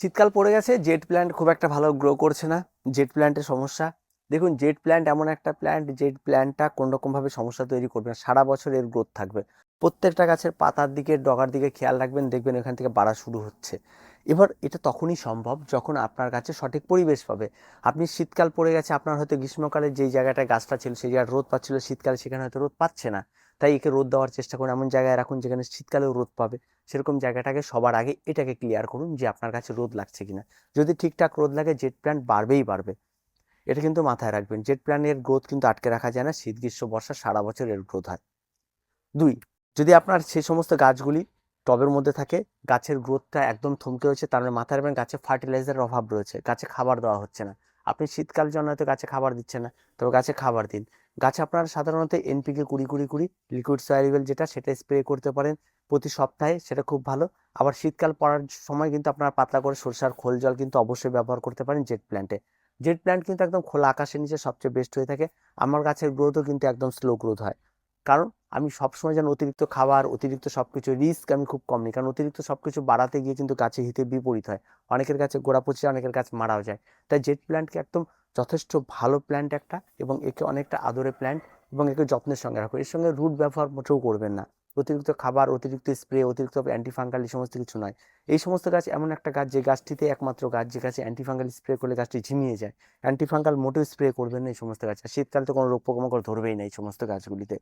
শীতকাল পড়ে গেছে জেট প্ল্যান্ট খুব একটা ভালো গ্রো করছে না। জেট প্ল্যান্টের সমস্যা। দেখুন জেট প্ল্যান্ট এমন একটা প্ল্যান্ট জেট প্ল্যান্টটা কোনো রকমভাবে সমস্যা তৈরি করবে না। সারা বছর এর গ্রোথ থাকবে। প্রত্যেকটা গাছের পাতার দিকে, ডগার দিকে খেয়াল রাখবেন, দেখবেন এখান থেকে বাড়া শুরু হচ্ছে। এবার এটা তখনই সম্ভব যখন আপনার কাছে সঠিক পরিবেশ পাবে। আপনি শীতকাল পড়ে গেছে, আপনার হয়তো গ্রীষ্মকালে যেই জায়গাটায় গাছটা ছিল, সেই জায়গায় রোদ পাচ্ছিল, শীতকালে সেখানে হয়তো রোদ পাচ্ছে না। তাই একে রোদ দেওয়ার চেষ্টা করুন। এমন জায়গায় রাখুন যেখানে শীতকালেও রোদ পাবে। সেরকম জায়গাটাকে সবার আগে এটাকে ক্লিয়ার করুন যে আপনার কাছে রোদ লাগছে কিনা। যদি ঠিকঠাক রোদ লাগে জেট প্ল্যান্ট বাড়বেই বাড়বে। এটা কিন্তু মাথায় রাখবেন। জেট প্ল্যানের গ্রোথ কিন্তু আটকে রাখা যায় না। শীত, গ্রীষ্ম, বর্ষা সারা বছর এর গ্রোথ হয়। দুই, যদি আপনার সেই সমস্ত গাছগুলি টবের মধ্যে থাকে, গাছের গ্রোথটা একদম থমকে রয়েছে, তার মানে মাথায় রাখবেন গাছে ফার্টিলাইজারের অভাব রয়েছে। গাছে খাবার দেওয়া হচ্ছে না। আপনি শীতকাল জন্য হয়তো গাছে খাবার দিচ্ছেন না, তবে গাছে খাবার দিন। গাছে আপনারা সাধারণত এনপিকে কুড়ি কুড়ি কুড়ি লিকুইড সয়ারিবেল যেটা, সেটা স্প্রে করতে পারেন প্রতি সপ্তাহে, সেটা খুব ভালো। আবার শীতকাল পড়ার সময় কিন্তু আপনারা পাতলা করে সরষার খোল জল কিন্তু অবশ্যই ব্যবহার করতে পারেন জেট প্ল্যান্টে জেট প্ল্যান্ট কিন্তু একদম খোলা আকাশের নিচে সবচেয়ে বেস্ট হয়ে থাকে। আমার গাছের গ্রোথও কিন্তু একদম স্লো গ্রোথ হয়। কারণ আমি সবসময় যেন অতিরিক্ত খাবার, অতিরিক্ত সব কিছু রিস্ক আমি খুব কম নিই। কারণ অতিরিক্ত সব কিছু বাড়াতে গিয়ে কিন্তু গাছে হিতে বিপরীত হয়। অনেকের কাছে গোড়া পচে অনেকের গাছ মারাও যায়। তাই জেট প্ল্যান্টকে একদম যথেষ্ট ভালো প্ল্যান্ট একটা এবং একে অনেকটা আদরে প্ল্যান্ট এবং একে যত্নের সঙ্গে রাখো। এর সঙ্গে রুট ব্যবহার মোটেও করবেন না। অতিরিক্ত খাবার, অতিরিক্ত স্প্রে অতিরিক্ত অ্যান্টিফাঙ্গাল এই সমস্ত কিছু নয়। এই সমস্ত গাছ এমন একটা গাছ যে গাছটিতে একমাত্র গাছ যে গাছে অ্যান্টিফাঙ্গাল স্প্রে করলে গাছটি ঝিমিয়ে যায়। অ্যান্টিফাঙ্গাল মোটেও স্প্রে করবেন না এই সমস্ত গাছ। আর শীতকালে তো কোনো রোগ পোকামাকড় ধরবেই না এই সমস্ত গাছগুলিতে।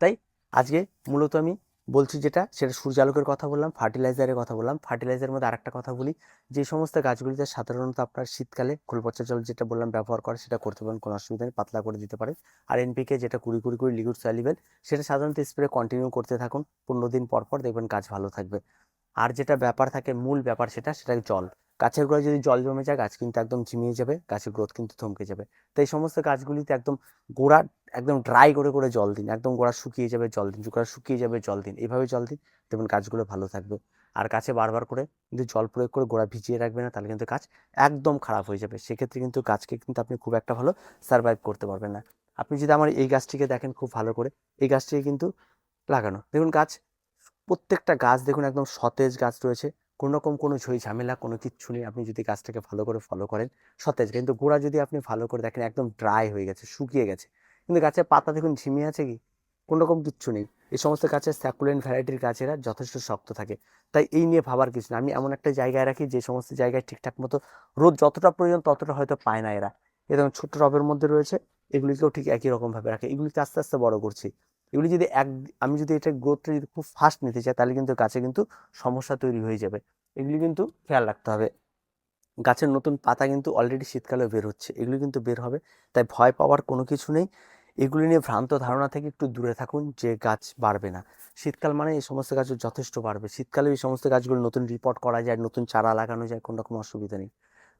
তাই আজকে মূলত আমি বলছি যেটা, সেটা সূর্যালোকের কথা বললাম, ফার্টিলাইজারের কথা বললাম। ফার্টিলাইজারের মধ্যে আরেকটা কথা বলি, যে সমস্ত গাছগুলিতে সাধারণত আপনার শীতকালে খোলপচা জল যেটা বললাম ব্যবহার করে, সেটা করতে পারেন, কোনো অসুবিধা নেই, পাতলা করে দিতে পারেন। আর এনপিকে যেটা কুড়ি কুড়ি কুড়ি লিকুইড সলিবেল, সেটা সাধারণত স্প্রে কন্টিনিউ করতে থাকুন, পনেরো দিন পর পর দেখবেন গাছ ভালো থাকবে। আর যেটা ব্যাপার থাকে, মূল ব্যাপার সেটা সেটা জল। গাছের গোড়ায় যদি জল জমে যায়, গাছ কিন্তু একদম ঝিমিয়ে যাবে, গাছের গ্রোথ কিন্তু থমকে যাবে। তো এই সমস্ত গাছগুলিতে একদম গোড়া একদম ড্রাই করে করে জল দিন, একদম গোড়া শুকিয়ে যাবে, জল দিন, গোড়া শুকিয়ে যাবে, জল দিন এইভাবে জল দিন, দেখবেন গাছগুলো ভালো থাকবে। আর গাছে বারবার করে কিন্তু জল প্রয়োগ করে গোড়া ভিজিয়ে রাখবে না, তাহলে কিন্তু গাছ একদম খারাপ হয়ে যাবে। সেক্ষেত্রে কিন্তু গাছকে কিন্তু আপনি খুব একটা ভালো সার্ভাইভ করতে পারবেন না। আপনি যদি আমার এই গাছটিকে দেখেন খুব ভালো করে, এই গাছটিকে কিন্তু লাগানো। দেখুন গাছ, প্রত্যেকটা গাছ দেখুন একদম সতেজ গাছ রয়েছে। কোনো রকম কোনো ঝই ঝামেলা, কোনো কিচ্ছু নেই। আপনি যদি গাছটাকে ভালো করে ফলো করেন, সতেজ। কিন্তু গোড়া যদি আপনি ভালো করে দেখেন, একদম ড্রাই হয়ে গেছে, শুকিয়ে গেছে। কিন্তু গাছের পাতা দেখুন, ঝিমিয়ে আছে কি? কোনো রকম কিচ্ছু নেই। এই সমস্ত গাছের স্যাকুলেন্ট ভ্যারাইটির গাছেরা যথেষ্ট শক্ত থাকে। তাই এই নিয়ে ভাবার কিছু না। আমি এমন একটা জায়গায় রাখি যে সমস্ত জায়গায় ঠিকঠাক মতো রোদ যতটা প্রয়োজন ততটা হয়তো পায় না এরা। এরকম ছোট্ট টবের মধ্যে রয়েছে, এগুলিকেও ঠিক একই রকমভাবে রাখে। এগুলিকে আস্তে আস্তে বড় করছি। এগুলি যদি এক, আমি যদি এটা গ্রোথটা যদি খুব ফাস্ট নিতে চাই, তাহলে কিন্তু গাছে কিন্তু সমস্যা তৈরি হয়ে যাবে। এগুলি কিন্তু খেয়াল রাখতে হবে। গাছের নতুন পাতা কিন্তু অলরেডি শীতকালে বের হচ্ছে, এগুলি কিন্তু বের হবে, তাই ভয় পাওয়ার কোনো কিছু নেই। এগুলি নিয়ে ভ্রান্ত ধারণা থেকে একটু দূরে থাকুন যে গাছ বাড়বে না। শীতকাল মানে এই সমস্ত গাছ যথেষ্ট বাড়বে। শীতকালে এই সমস্ত গাছগুলো নতুন রিপোর্ট করা যায়, নতুন চারা লাগানো যায়, কোনো রকম অসুবিধা নেই।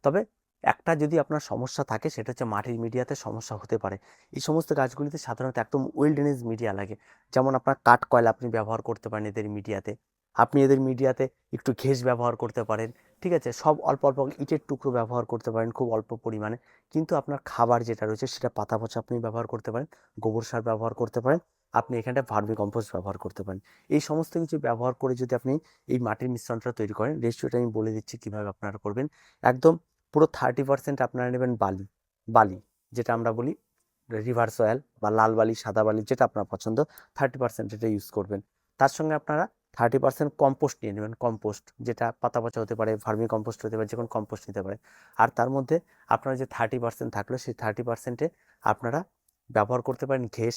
তবে একটা যদি আপনার সমস্যা থাকে, সেটা হচ্ছে মাটির মিডিয়াতে সমস্যা হতে পারে। এই সমস্ত গাছগুলিতে সাধারণত একদম ওয়েলডেনেজ মিডিয়া লাগে। যেমন আপনার কাঠ কয়লা আপনি ব্যবহার করতে পারেন এদের মিডিয়াতে। আপনি এদের মিডিয়াতে একটু ঘেস ব্যবহার করতে পারেন, ঠিক আছে? সব অল্প অল্প ইটের টুকরো ব্যবহার করতে পারেন খুব অল্প পরিমাণে। কিন্তু আপনার খাবার যেটা রয়েছে, সেটা পাতা পচা আপনি ব্যবহার করতে পারেন, গোবর সার ব্যবহার করতে পারেন, আপনি এখানটা ভার্মি কম্পোস্ট ব্যবহার করতে পারেন। এই সমস্ত কিছু ব্যবহার করে যদি আপনি এই মাটির মিশ্রণটা তৈরি করেন রেশিওটা আমি বলে দিচ্ছি কীভাবে আপনারা করবেন। একদম পুরো থার্টি পার্সেন্ট আপনারা নেবেন বালি বালি, যেটা আমরা বলি রিভার্স অয়েল বা লাল বালি, সাদা বালি, যেটা আপনার পছন্দ থার্টি পার্সেন্ট এটা ইউজ করবেন। তার সঙ্গে আপনারা থার্টি পার্সেন্ট কম্পোস্ট নিয়ে নেবেন কম্পোস্ট যেটা পাতা পচা হতে পারে ভার্মি কম্পোস্ট হতে পারে যে কোনো কম্পোস্ট নিতে পারে আর তার মধ্যে আপনার যে থার্টি পার্সেন্ট থাকল, সেই থার্টি পার্সেন্টে আপনারা ব্যবহার করতে পারেন ঘেস,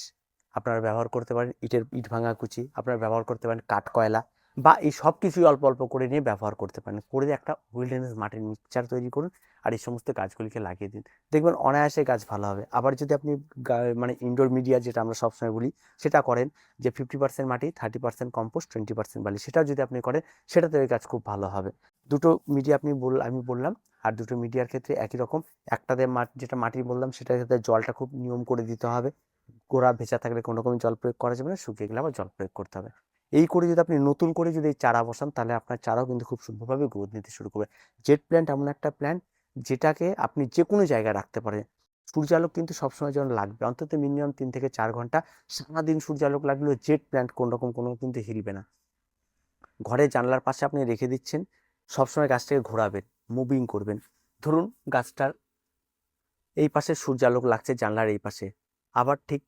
আপনারা ব্যবহার করতে পারেন ইটের ইট ভাঙা কুচি, আপনারা ব্যবহার করতে পারেন কাঠ কয়লা বা এই সব কিছুই অল্প অল্প করে নিয়ে ব্যবহার করতে পারেন। করে একটা উইল্ডনেস মাটির মিক্সচার তৈরি করুন আর এই সমস্ত গাছগুলিকে লাগিয়ে দিন। দেখবেন অনায়াসে গাছ ভালো হবে। আবার যদি আপনি মানে ইনডোর মিডিয়া যেটা আমরা সবসময় বলি, সেটা করেন যে ফিফটি পার্সেন্ট মাটি thirty percent compost twenty percent বালি, সেটা যদি আপনি করেন, সেটাতে ওই গাছ খুব ভালো হবে। দুটো মিডিয়া আপনি বল, আমি বললাম আর দুটো মিডিয়ার ক্ষেত্রে একই রকম। একটাতে মাটি, যেটা মাটি বললাম, সেটার ক্ষেত্রে জলটা খুব নিয়ম করে দিতে হবে। গোড়া ভেজা থাকলে কোনো রকম জল প্রয়োগ করা যাবে না, শুকিয়ে গেলে আবার জল প্রয়োগ করতে হবে। এই করে যদি আপনি নতুন করে যদি এই চারা বসান, তাহলে আপনার চারাও কিন্তু খুব সুন্দরভাবে গ্রোথ নিতে শুরু করবে। জেট প্ল্যান্ট এমন একটা প্ল্যান্ট যেটাকে আপনি যে কোনো জায়গায় রাখতে পারেন। সূর্যালোক কিন্তু সবসময় যেন লাগবে। অন্তত মিনিমাম তিন থেকে চার ঘণ্টা সারাদিন সূর্যালোক লাগলেও জেট প্ল্যান্ট কোনো রকম কোনো কিন্তু হিলবে না। ঘরের জানলার পাশে আপনি রেখে দিচ্ছেন, সবসময় গাছটাকে ঘোরাবেন মুভিং করবেন। ধরুন গাছটার এই পাশে সূর্যালোক লাগছে, জানলার এই পাশে। আবার ঠিক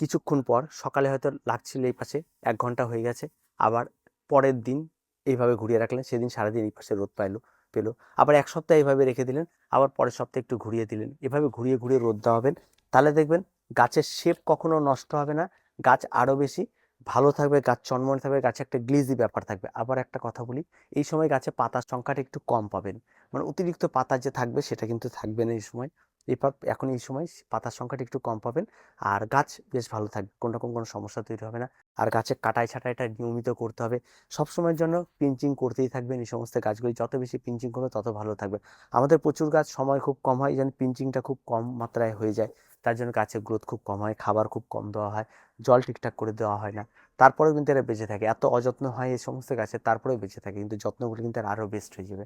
কিছুক্ষণ পর সকালে হয়তো লাগছিল এই পাশে, এক ঘণ্টা হয়ে গেছে, আবার পরের দিন এইভাবে ঘুরিয়ে রাখলেন, সেদিন সারাদিন এই পাশে রোদ পাইলো, পেল। আবার এক সপ্তাহ এইভাবে রেখে দিলেন, আবার পরের সপ্তাহে একটু ঘুরিয়ে দিলেন। এভাবে ঘুরিয়ে ঘুরিয়ে রোদ দেওয়াবেন তাহলে দেখবেন গাছের শেপ কখনো নষ্ট হবে না, গাছ আরও বেশি ভালো থাকবে, গাছ চন্মনে থাকবে, গাছে একটা গ্লিজি ব্যাপার থাকবে। আবার একটা কথা বলি, এই সময় গাছে পাতার সংখ্যাটা একটু কম পাবেন। মানে অতিরিক্ত পাতা যে থাকবে সেটা কিন্তু থাকবে না এই সময়। এরপর এখন এই সময় পাতার সংখ্যাটা একটু কম পাবেন। আর গাছ বেশ ভালো থাকবে, কোনো রকম কোনো সমস্যা তৈরি হবে না। আর গাছের কাটাই ছাটাইটা নিয়মিত করতে হবে। সব সময়ের জন্য পিঞ্চিং করতেই থাকবেন। এই সমস্ত গাছগুলি যত বেশি পিঞ্চিং করবে, তত ভালো থাকবে। আমাদের প্রচুর গাছ সময় খুব কম হয়, যেন পিঞ্চিংটা খুব কম মাত্রায় হয়ে যায়। তার জন্য গাছের গ্রোথ খুব কম হয়, খাবার খুব কম দেওয়া হয়, জল ঠিকঠাক করে দেওয়া হয় না। তারপরেও কিন্তু এরা বেঁচে থাকে। এত অযত্ন হয় এই সমস্ত গাছের তারপরেও বেঁচে থাকে। কিন্তু যত্নগুলি কিন্তু আরও বেস্ট হয়ে যাবে।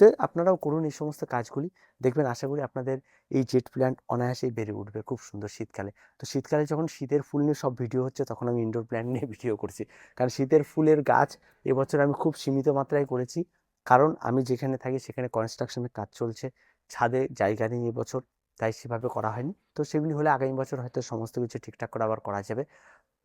তো আপনারাও করুন এই সমস্ত কাজগুলি। দেখবেন আশা করি আপনাদের এই জেট প্ল্যান্ট অনায়াসেই বেড়ে উঠবে খুব সুন্দর শীতকালে। তো শীতকালে যখন শীতের ফুল নিয়ে সব ভিডিও হচ্ছে, তখন আমি ইনডোর প্ল্যান্ট নিয়ে ভিডিও করছি। কারণ শীতের ফুলের গাছ এবছর আমি খুব সীমিত মাত্রায় করেছি। কারণ আমি যেখানে থাকি, সেখানে কনস্ট্রাকশনের কাজ চলছে। ছাদে জায়গা নেই এবছর। তাই সেভাবে করা হয়নি। তো সেগুলি হলে আগামী বছর হয়তো সমস্ত কিছু ঠিকঠাক করে আবার করা যাবে।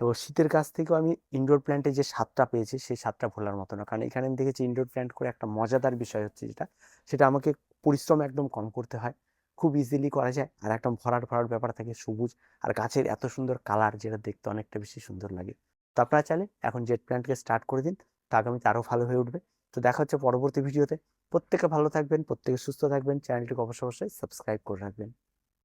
তো শীতের কাছ থেকেও আমি ইনডোর প্ল্যান্টে যে স্বাদটা পেয়েছি, সেই স্বাদটা ভোলার মতো না। কারণ এখানে আমি দেখেছি ইনডোর প্ল্যান্ট করে একটা মজাদার বিষয় হচ্ছে যেটা, সেটা আমাকে পরিশ্রম একদম কম করতে হয়। খুব ইজিলি করা যায়। আর একদম ভরাট ভরাট ব্যাপার থাকে সবুজ। আর গাছের এত সুন্দর কালার যেটা দেখতে অনেকটা বেশি সুন্দর লাগে। তো আপনারা চাইলে এখন জেট প্ল্যান্টকে স্টার্ট করে দিন। তো আগামীতে আরও ভালো হয়ে উঠবে। তো দেখা হচ্ছে পরবর্তী ভিডিওতে প্রত্যেকে ভালো থাকবেন, প্রত্যেকে সুস্থ থাকবেন। চ্যানেলটিকে অবশ্যই অবশ্যই সাবস্ক্রাইব করে রাখবেন।